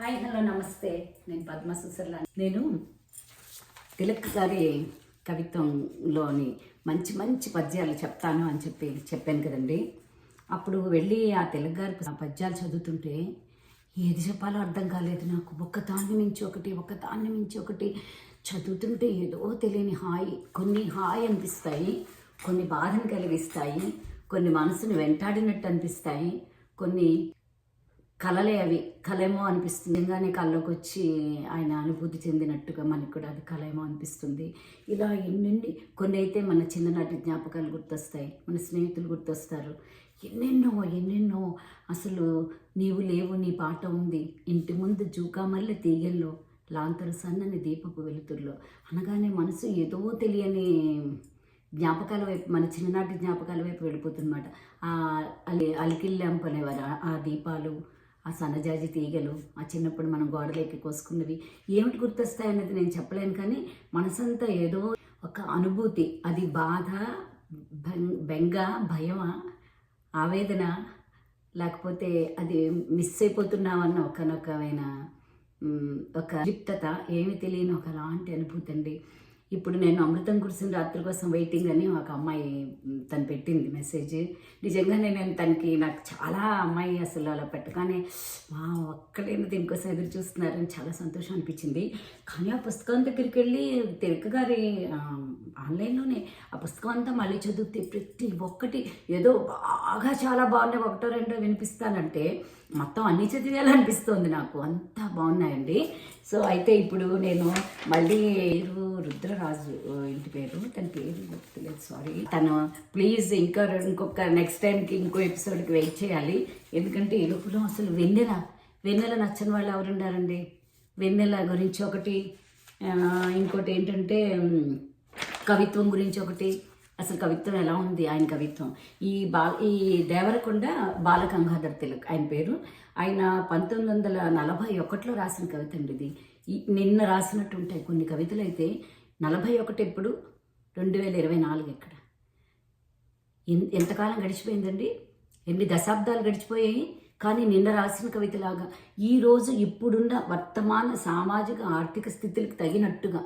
Hi hello నమస్తే. నేను పద్మ సుసర్లా నేను తిలక్ గారి కవిత్వంలోని మంచి మంచి పద్యాలు చెప్తాను అని చెప్పి చెప్పాను కదండి. అప్పుడు వెళ్ళి ఆ తిలక్ గారి ఆ పద్యాలు చదువుతుంటే ఏది చెప్పాలో అర్థం కాలేదు నాకు. ఒక దాన్ని మించి ఒకటి ఒక దాన్ని మించి ఒకటి చదువుతుంటే ఏదో తెలియని హాయి కొన్ని హాయి అనిపిస్తాయి కొన్ని బాధను కలిగిస్తాయి కొన్ని మనసుని వెంటాడినట్టు అనిపిస్తాయి కొన్ని కలలే అవి. కలేమో అనిపిస్తుంది. నిజంగానే కళ్ళలోకి వచ్చి ఆయన అనుభూతి చెందినట్టుగా మనకు కూడా అది కలేమో అనిపిస్తుంది. ఇలా ఎన్నెన్ని కొన్ని అయితే మన చిన్ననాటి జ్ఞాపకాలు గుర్తొస్తాయి మన స్నేహితులు గుర్తొస్తారు. ఎన్నెన్నో ఎన్నెన్నో అసలు నీవు లేవు నీ పాట ఉంది. ఇంటి ముందు జూకామల్లె తీగల్లో లాంతరు సన్నని దీపపు వెలుతుల్లో అనగానే మనసు ఏదో తెలియని జ్ఞాపకాల వైపు మన చిన్ననాటి జ్ఞాపకాల వైపు వెళ్ళిపోతుందన్నమాట. ఆ అలి అలికిల్లాంపు అనేవారు ఆ దీపాలు ఆ సన్నజాజి తీగలు ఆ చిన్నప్పుడు మనం గోడలేకి కోసుకున్నవి ఏమిటి గుర్తొస్తాయి అన్నది నేను చెప్పలేను కానీ మనసంతా ఏదో ఒక అనుభూతి. అది బాధ బెంగ భయమా ఆవేదన లేకపోతే అది మిస్ అయిపోతున్నామన్న ఒకనొకమైన ఒక లిప్తత ఏమి తెలియని ఒక అలాంటి అనుభూతి అండి. ఇప్పుడు నేను అమృతం కురిసిన రాత్రి కోసం వెయిటింగ్ అని ఒక అమ్మాయి తను పెట్టింది మెసేజ్ నిజంగానే నేను తనకి నాకు చాలా అమ్మాయి అసలు అలా పెట్టగానే మా ఒక్కడైనా దీనికోసం ఎదురు చూస్తున్నారని చాలా సంతోషం అనిపించింది. కానీ ఆ పుస్తకం దగ్గరికి వెళ్ళి తిరక గారి ఆన్లైన్లోనే ఆ పుస్తకం అంతా మళ్ళీ చదివితే ప్రతి ఒక్కటి ఏదో బాగా చాలా బాగున్నాయి ఒకటో రెండో వినిపిస్తానంటే మొత్తం అన్ని చదివేయాలనిపిస్తుంది నాకు. అంతా బాగున్నాయండి. సో అయితే ఇప్పుడు నేను మళ్ళీ పేరు రుద్రరాజు ఇంటి పేరు. తన పేరు గుర్తులేదు సారీ తను ప్లీజ్ ఇంకా ఇంకొక నెక్స్ట్ టైంకి ఇంకో ఎపిసోడ్కి వెయిట్ చేయాలి. ఎందుకంటే ఈ లోపల అసలు వెన్నెల వెన్నెల నచ్చని వాళ్ళు ఎవరుండారండి? వెన్నెల గురించి ఒకటి ఇంకోటి ఏంటంటే కవిత్వం గురించి ఒకటి అసలు కవిత్వం ఎలా ఉంది? ఆయన కవిత్వం. ఈ బా ఈ దేవరకొండ బాలగంగాధర్ తిలక్ ఆయన పేరు. ఆయన పంతొమ్మిది వందల నలభై ఒకటిలో రాసిన కవిత అండి ఇది. నిన్న రాసినట్టు ఉంటాయి కొన్ని కవితలు అయితే నలభై ఒకటి ఎప్పుడు రెండు వేల ఇరవై నాలుగు ఎక్కడ. ఎంతకాలం గడిచిపోయిందండి? ఎన్ని దశాబ్దాలు గడిచిపోయాయి? కానీ నిన్న రాసిన కవితలాగా ఈరోజు ఇప్పుడున్న వర్తమాన సామాజిక ఆర్థిక స్థితులకు తగినట్టుగా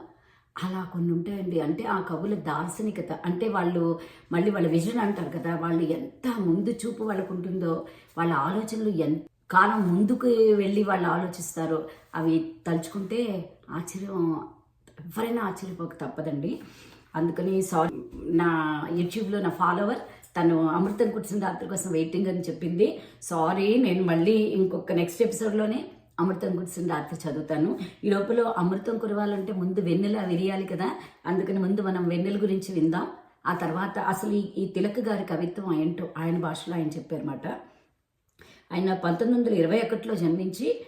అలా కొన్ని ఉంటాయండి అంటే ఆ కవుల దార్శనికత. అంటే వాళ్ళు మళ్ళీ వాళ్ళ విజన్ అంటారు కదా వాళ్ళు ఎంత ముందు చూపు వాళ్ళకు ఉంటుందో వాళ్ళ ఆలోచనలు ఎంత కాలం ముందుకు వెళ్ళి వాళ్ళు ఆలోచిస్తారో అవి తలుచుకుంటే ఆశ్చర్యం ఎవరైనా ఆశ్చర్యపోక తప్పదండి. అందుకని సారీ నా యూట్యూబ్లో నా ఫాలోవర్ తను అమృతం కూర్చున్న రాత్రి కోసం వెయిటింగ్ అని చెప్పింది. సారీ నేను మళ్ళీ ఇంకొక నెక్స్ట్ ఎపిసోడ్లోనే అమృతం కూర్చున్న రాత్రి చదువుతాను. ఈ లోపల అమృతం కురవాలంటే ముందు వెన్నెల విరియాలి కదా. అందుకని ముందు మనం వెన్నెల గురించి విందాం. ఆ తర్వాత అసలు ఈ తిలక్ గారి కవిత్వం ఏంటో ఆయన భాషలో ఆయన చెప్పారన్నమాట. ఆయన పంతొమ్మిది వందల ఇరవై ఒకటిలో జన్మించి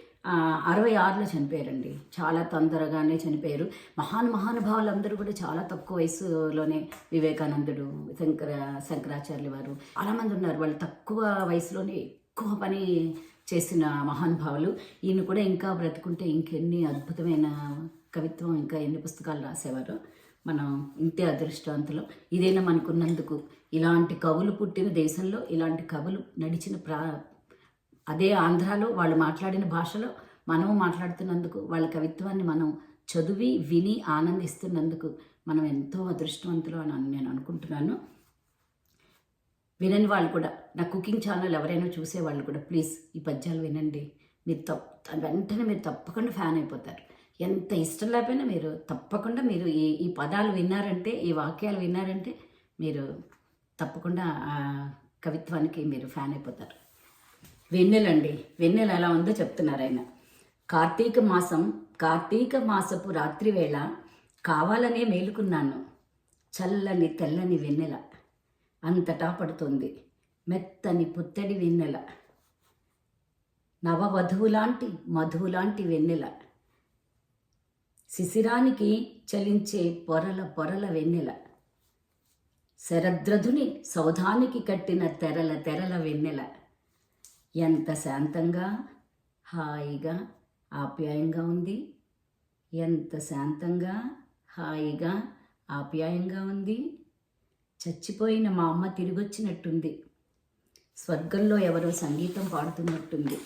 అరవై ఆరులో చనిపోయారండి. చాలా తొందరగానే చనిపోయారు. మహాన్ మహానుభావులందరూ కూడా చాలా తక్కువ వయసులోనే వివేకానందుడు శంకర శంకరాచార్యులు వారు. చాలామంది ఉన్నారు. వాళ్ళు తక్కువ వయసులోనే ఎక్కువ పని చేసిన మహానుభావులు. ఈయన కూడా ఇంకా బ్రతుకుంటే ఇంకెన్ని అద్భుతమైన కవిత్వం ఇంకా ఎన్ని పుస్తకాలు రాసేవారు మనం ఇంతే అదృష్టవంతులు. ఇదైనా మనకున్నందుకు? ఇలాంటి కవులు పుట్టిన దేశంలో ఇలాంటి కవులు నడిచిన ప్రా అదే ఆంధ్రాలో వాళ్ళు మాట్లాడిన భాషలో మనము మాట్లాడుతున్నందుకు వాళ్ళ కవిత్వాన్ని మనం చదివి విని ఆనందిస్తున్నందుకు మనం ఎంతో అదృష్టవంతులు అని నేను అనుకుంటున్నాను. వినని వాళ్ళు కూడా నా కుకింగ్ ఛానల్ ఎవరైనా చూసే వాళ్ళు కూడా ప్లీజ్ ఈ పద్యాలు వినండి. మీరు తప్ప వెంటనే మీరు తప్పకుండా ఫ్యాన్ అయిపోతారు. ఎంత ఇష్టం లేకపోయినా మీరు తప్పకుండా మీరు ఈ ఈ పదాలు విన్నారంటే ఈ వాక్యాలు విన్నారంటే మీరు తప్పకుండా కవిత్వానికి మీరు ఫ్యాన్ అయిపోతారు. వెన్నెలండి వెన్నెల ఎలా ఉందో చెప్తున్నారు ఆయన. కార్తీక మాసం కార్తీక మాసపు రాత్రి వేళ కావాలనే మేలుకున్నాను. చల్లని తెల్లని వెన్నెల. అంతటా పడుతుంది. మెత్తని పుత్తడి వెన్నెల. నవవధువులాంటి మధువులాంటి వెన్నెల. శిశిరానికి చలించే పొరల పొరల వెన్నెల. శరద్రధుని సౌధానికి కట్టిన తెరల తెరల వెన్నెల. ఎంత శాంతంగా హాయిగా ఆప్యాయంగా ఉంది. ఎంత శాంతంగా హాయిగా ఆప్యాయంగా ఉంది. చచ్చిపోయిన మా అమ్మ తిరిగొచ్చినట్టుంది. స్వర్గంలో ఎవరో సంగీతం పాడుతున్నట్టుంది.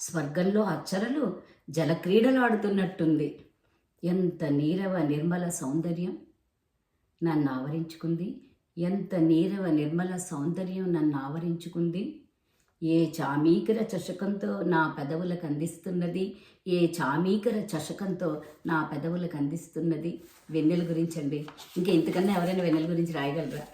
స్వర్గంలో అచ్చరలు జలక్రీడలు ఆడుతున్నట్టుంది ఎంత నీరవ నిర్మల సౌందర్యం నన్ను ఆవరించుకుంది. ఎంత నీరవ నిర్మల సౌందర్యం నన్ను ఆవరించుకుంది. ఏ చామీకర చషకంతో నా పెదవులకు అందిస్తున్నది ఏ చామీకర చషకంతో నా పెదవులకు అందిస్తున్నది వెన్నెల గురించి అండి ఇంకా ఇంతకన్నా ఎవరైనా వెన్నెల గురించి రాయగలరా?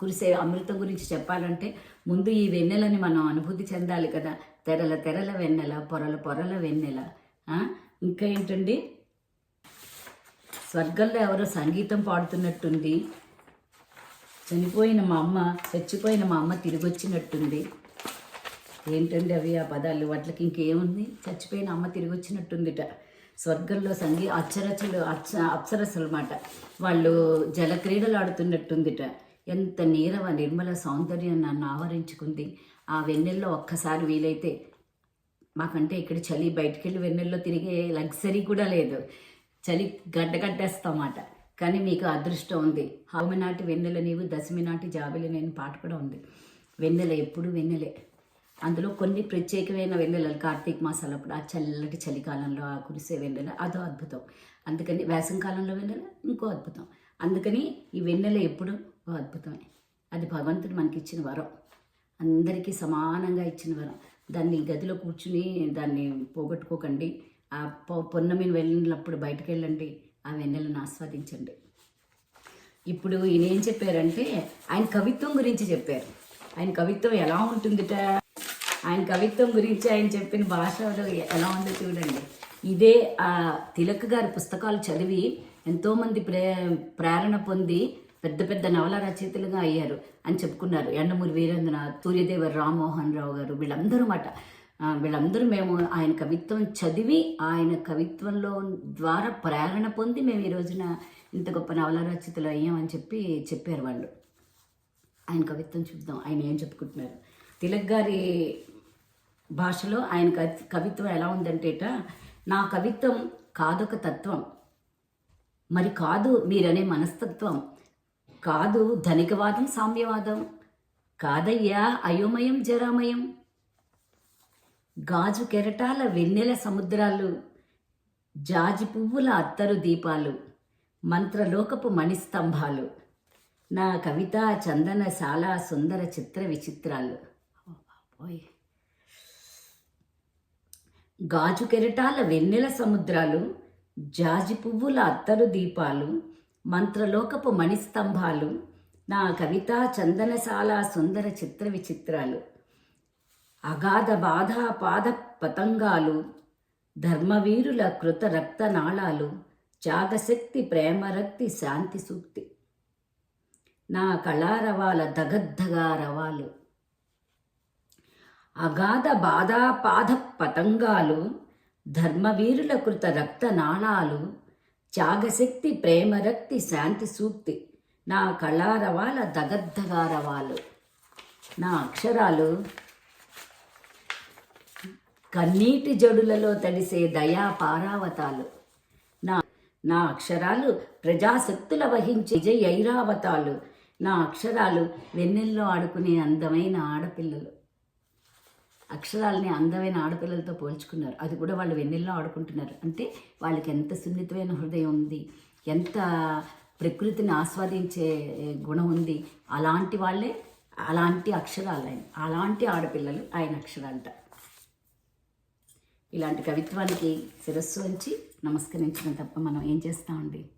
కురిసే అమృతం గురించి చెప్పాలంటే ముందు ఈ వెన్నెలని మనం అనుభూతి చెందాలి కదా. తెరల తెరల వెన్నెల పొరల పొరల వెన్నెల. ఇంకా ఏంటండి? స్వర్గంలో ఎవరో సంగీతం పాడుతున్నట్టుంది. చనిపోయిన మా అమ్మ చచ్చిపోయిన మా అమ్మ తిరిగి వచ్చినట్టుంది ఏంటండి అవి ఆ పదాలు? వాటికి ఇంకేముంది? చచ్చిపోయిన అమ్మ తిరిగి వచ్చినట్టుందిట. స్వర్గంలో సంగీ అచ్చరచలు అచ్చ అప్సరసలు అన్నమాట వాళ్ళు జలక్రీడలు ఆడుతున్నట్టుందిట. ఎంత నీరవ నిర్మల సౌందర్యం నన్ను ఆవరించుకుంది. ఆ వెన్నెల్లో ఒక్కసారి వీలైతే మాకంటే ఇక్కడ చలి బయటికి వెళ్ళి వెన్నెల్లో తిరిగే లగ్జరీ కూడా లేదు. చలి గడ్డగడ్డేస్తామాట కానీ మీకు అదృష్టం ఉంది. హవమి నాటి వెన్నెల నీవు దశమి నాటి జాబిలి నేను పాట కూడా ఉంది. వెన్నెల ఎప్పుడు వెన్నెలే. అందులో కొన్ని ప్రత్యేకమైన వెన్నెలలు కార్తీక మాసాలప్పుడు ఆ చల్లటి చలికాలంలో ఆ కురిసే వెన్నెల అదో అద్భుతం. అందుకని వేసంకాలంలో వెన్నెల ఇంకో అద్భుతం. అందుకని ఈ వెన్నెల ఎప్పుడు ఓ అద్భుతమే. అది భగవంతుడు మనకి ఇచ్చిన వరం. అందరికీ సమానంగా ఇచ్చిన వరం. దాన్ని గదిలో కూర్చుని దాన్ని పోగొట్టుకోకండి. ఆ పొ- పొన్నమిని వెళ్ళినప్పుడు బయటకు వెళ్ళండి ఆ వెన్నెలను ఆస్వాదించండి. ఇప్పుడు ఈయన ఏం చెప్పారంటే ఆయన కవిత్వం గురించి చెప్పారు. ఆయన కవిత్వం ఎలా ఉంటుందిట? ఆయన కవిత్వం గురించి ఆయన చెప్పిన భాషలో ఎలా ఉందో చూడండి. ఇదే ఆ తిలక్ గారి పుస్తకాలు చదివి ఎంతోమంది ప్రే ప్రేరణ పొంది పెద్ద పెద్ద నవల రచయితలుగా అయ్యారు అని చెప్పుకున్నారు. ఎండమూరి వీరేంద్రనాథ్ సూర్యదేవర్ రామ్మోహన్ రావు గారు వీళ్ళందరూ మాట. వీళ్ళందరూ మేము ఆయన కవిత్వం చదివి ఆయన కవిత్వంలో ద్వారా ప్రేరణ పొంది మేము ఈ రోజున ఇంత గొప్ప నవల రచయితలు అయ్యామని చెప్పి చెప్పారు వాళ్ళు. ఆయన కవిత్వం చూద్దాం. ఆయన ఏం చెప్పుకుంటున్నారు? తిలక్ గారి భాషలో ఆయన కవి- కవిత్వం ఎలా ఉందంటేట నా కవిత్వం కాదొక తత్వం. మరి కాదు మీరనే మనస్తత్వం. కాదు ధనికవాదం సామ్యవాదం. కాదయ్యా అయోమయం జరామయం. గాజు కెరటాల వెన్నెల సముద్రాలు జాజి పువ్వుల అత్తరు దీపాలు మంత్రలోకపు మణిస్తంభాలు నా కవిత చందనశాల సుందర చిత్ర విచిత్రాలు. బాబోయ్. గాజు కెరటాల వెన్నెల సముద్రాలు జాజి పువ్వుల అత్తరు దీపాలు మంత్రలోకపు మణిస్తంభాలు నా కవిత చందనశాల సుందర చిత్ర విచిత్రాలు అగాధ బాధ పాద పతంగాలు ధర్మవీరుల కృత రక్త నాళాలు ప్రేమరక్తి శాంతి సూక్తి. నా కళారవాల దగద్దగా రవాలు. అగాధ బాధాపాధ పతంగాలు ధర్మవీరుల కృత రక్త నాళాలు త్యాగశక్తి ప్రేమరక్తి శాంతి సూక్తి నా కళారవాల దగద్దగారవాలు నా అక్షరాలు కన్నీటి జడులలో తడిసే దయా పారావతాలు. నా నా అక్షరాలు ప్రజాశక్తుల వహించే విజయ ఐరావతాలు. నా అక్షరాలు వెన్నెల్లో ఆడుకునే అందమైన ఆడపిల్లలు. అక్షరాలని అందమైన ఆడపిల్లలతో పోల్చుకున్నారు. అది కూడా వాళ్ళు వెన్నెల్లో ఆడుకుంటున్నారు. అంటే వాళ్ళకి ఎంత సున్నితమైన హృదయం ఉంది ఎంత ప్రకృతిని ఆస్వాదించే గుణం ఉంది అలాంటి వాళ్ళే అలాంటి అక్షరాలు ఆయన అలాంటి ఆడపిల్లలు ఆయన అక్షరాలట. ఇలాంటి కవిత్వానికి శిరస్సు ఉంచి నమస్కరించడం తప్ప మనం ఏం చేస్తామండి?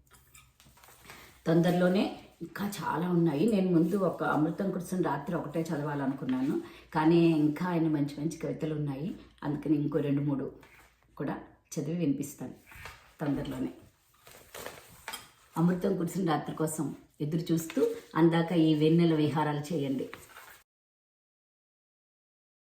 తొందరలోనే ఇంకా చాలా ఉన్నాయి. నేను ముందు ఒక అమృతం కురిసిన రాత్రి ఒకటే చదవాలనుకున్నాను. కానీ ఇంకా ఆయన మంచి మంచి కవితలు ఉన్నాయి. అందుకని ఇంకో రెండు మూడు కూడా చదివి వినిపిస్తాను తొందరలోనే. అమృతం కురిసిన రాత్రి కోసం ఎదురు చూస్తూ అందాక ఈ వెన్నెల విహారాలు చేయండి.